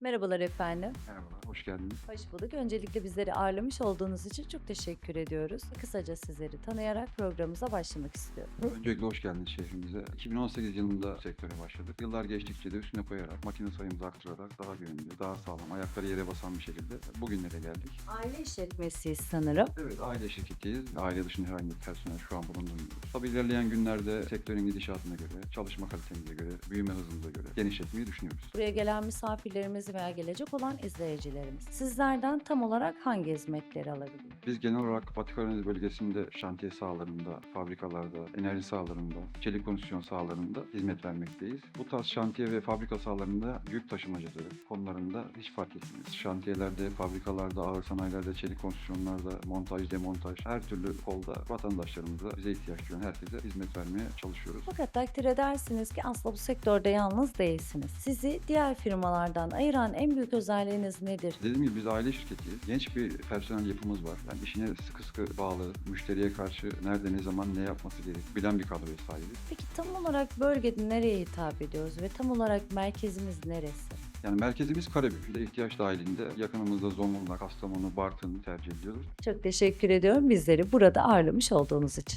Merhabalar efendim. Merhabalar, hoş geldiniz. Hoş bulduk. Öncelikle bizleri ağırlamış olduğunuz için çok teşekkür ediyoruz. Kısaca sizleri tanıyarak programımıza başlamak istiyorum. Öncelikle hoş geldiniz şehrimize. 2018 yılında sektöre başladık. Yıllar geçtikçe de üstüne koyarak, makine sayımızı arttırarak daha güvenli, daha sağlam, ayakları yere basan bir şekilde bugünlere geldik. Aile işletmesiyiz sanırım. Evet, aile şirketiyiz. Aile dışında herhangi bir personel şu an bulunmuyoruz. Tabii ilerleyen günlerde sektörün gidişatına göre, çalışma kalitemize göre, büyüme hızımıza göre genişletmeyi düşünüyoruz. Buraya gelen misafirlerimiz veya gelecek olan izleyicilerimiz sizlerden tam olarak hangi hizmetleri alabilir? Biz genel olarak Batı Karadeniz bölgesinde şantiye sahalarında, fabrikalarda, enerji sahalarında, çelik konstrüksiyon sahalarında hizmet vermekteyiz. Bu tarz şantiye ve fabrika sahalarında yük taşımacılığı konularında hiç fark etmiyoruz. Şantiyelerde, fabrikalarda, ağır sanayilerde, çelik konstrüksiyonlarda, montaj, demontaj, her türlü kolda vatandaşlarımıza, bize ihtiyaç duyan herkese hizmet vermeye çalışıyoruz. Fakat takdir edersiniz ki aslında bu sektörde yalnız değilsiniz. Sizi diğer firmalardan ayıran en büyük özelliğiniz nedir? Dediğim gibi biz aile şirketiyiz. Genç bir personel yapımız var. Yani işine sıkı sıkı bağlı, müşteriye karşı nerede, ne zaman, ne yapması gerek bilen bir kadroya sahibiz. Peki tam olarak bölgede nereye hitap ediyoruz ve tam olarak merkezimiz neresi? Yani merkezimiz Karabük. Bir de ihtiyaç dahilinde yakınımızda Zonguldak, Kastamonu, Bartın tercih ediyoruz. Çok teşekkür ediyorum bizleri burada ağırlamış olduğunuz için.